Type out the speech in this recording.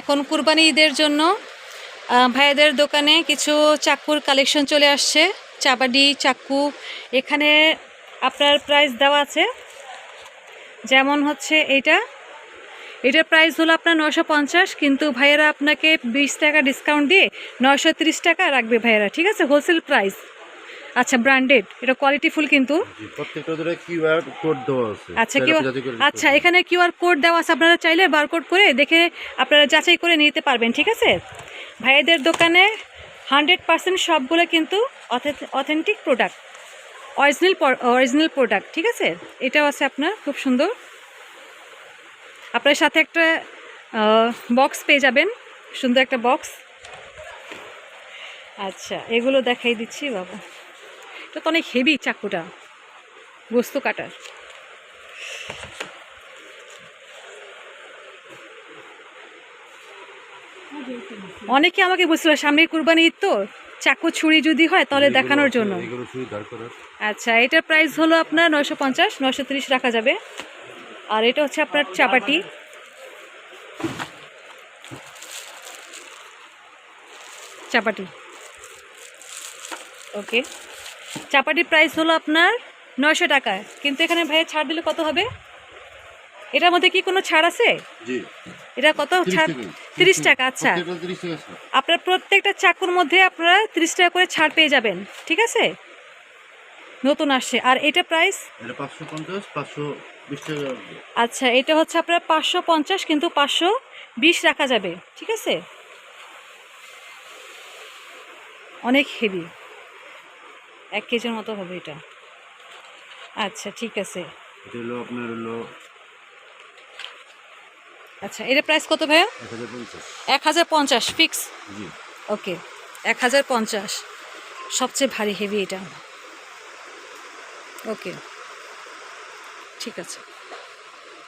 এখন কুরবানি ঈদের জন্য ভাইয়াদের দোকানে কিছু চাকুর কালেকশন চলে আসছে। চাবাডি, চাকু, এখানে আপনার প্রাইস দেওয়া আছে। যেমন হচ্ছে এইটা। এটার প্রাইস হলো আপনার নশো পঞ্চাশ, কিন্তু ভাইয়েরা আপনাকে বিশ টাকা ডিসকাউন্ট দিয়ে নশো টাকা রাখবে ভাইয়েরা, ঠিক আছে? হোলসেল প্রাইস আচ্ছা ব্র্যান্ডেড এটা কোয়ালিটি ফুল কিন্তু? কিউআর কোড দেওয়া আছে। আচ্ছা আচ্ছা এখানে কিউআর কোড দেওয়া আছে আপনারা চাইলে বারকোড করে দেখে আপনারা যাচাই করে নিতে পারবেন ঠিক আছে? ভাইয়াদের দোকানে হান্ড্রেড পার্সেন্ট সবগুলো কিন্তু authentic product original original product ঠিক আছে? এটাও আছে আপনার খুব সুন্দর। আপনার সাথে একটা বক্স পেয়ে যাবেন সুন্দর একটা বক্স আচ্ছা এগুলো দেখাই দিচ্ছি বাবা। এটা তো অনেক হেভি চাকুটা। বস্তু কাটার। অনেকে আমাকে বলছিল সামনে কুরবানি ঈদ তো চাকু ছুরি যদি হয় তাহলে দেখানোর জন্য। আচ্ছা এটার প্রাইস হলো আপনার নশো পঞ্চাশ নশো তিরিশ রাখা যাবে। আর এটা হচ্ছে আপনার চাপাটি। চাপাটি। ওকে। চাপাটির প্রাইস হলো আপনার নয়শো টাকা। কিন্তু এখানে ভাইয়া ছাড় দিলে কত হবে? এটার মধ্যে কি কোনো ছাড় আছে? এটা কত? ছাড় তিরিশ টাকা আচ্ছা। প্রত্যেকটা 30 টাকা আছে। আপনার প্রত্যেকটা চাকুর মধ্যে আপনারা তিরিশ টাকা করে ছাড় পেয়ে যাবেন। ঠিক আছে? নতুন আসছে। আর এটা প্রাইস এটা 550 520 টাকা আসবে। আচ্ছা এটা হচ্ছে আপনার পাঁচশো পঞ্চাশ কিন্তু পাঁচশো বিশ রাখা যাবে। ঠিক আছে? অনেক হেভি এক কেজির মতো হবে এটা। আচ্ছা ঠিক আছে। এটা হলো আপনার হলো আচ্ছা এটা প্রাইস কত ভাইয়া? এক হাজার পঞ্চাশ। ফিক্স ওকে এক হাজার পঞ্চাশ। সবচেয়ে ভারী হেভি এটা। ওকে ঠিক আছে।